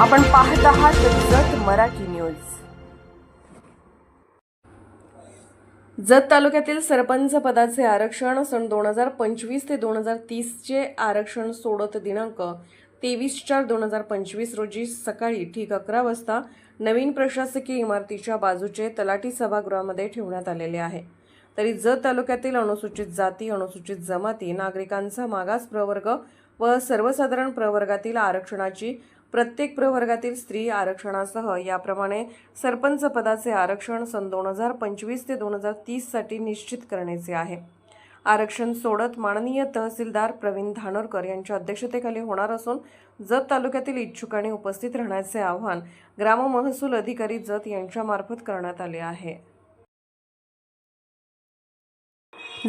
आपण पाहत आहात जत मराठी न्यूज. जत तालुक्यातील सरपंच पदाचे आरक्षण सन दोन हजार पंचवीस ते दोन हजार तीसचे आरक्षण सोडत दिनांक तेवीस चार दोन हजार पंचवीस रोजी सकाळी ठीक अकरा वाजता नवीन प्रशासकीय इमारतीच्या बाजूचे तलाठी सभागृहामध्ये ठेवण्यात आलेले आहे. तरी जत तालुक्यातील अनुसूचित जाती अनुसूचित जमाती नागरिकांचा मागास प्रवर्ग व सर्वसाधारण प्रवर्गातील आरक्षणाची प्रत्येक प्रवर्गातील स्त्री आरक्षणासह याप्रमाणे सरपंच पदाचे आरक्षण सन दोन हजार पंचवीस ते दोन हजार तीससाठी निश्चित करण्याचे आहे. आरक्षण सोडत माननीय तहसीलदार प्रवीण धानोरकर यांच्या अध्यक्षतेखाली होणार असून जत तालुक्यातील इच्छुकांनी उपस्थित राहण्याचे आवाहन ग्राम महसूल अधिकारी जत यांच्यामार्फत करण्यात आले आहे.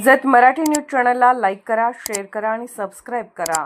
जत मराठी न्यूज चॅनलला लाईक करा शेअर करा आणि सबस्क्राईब करा.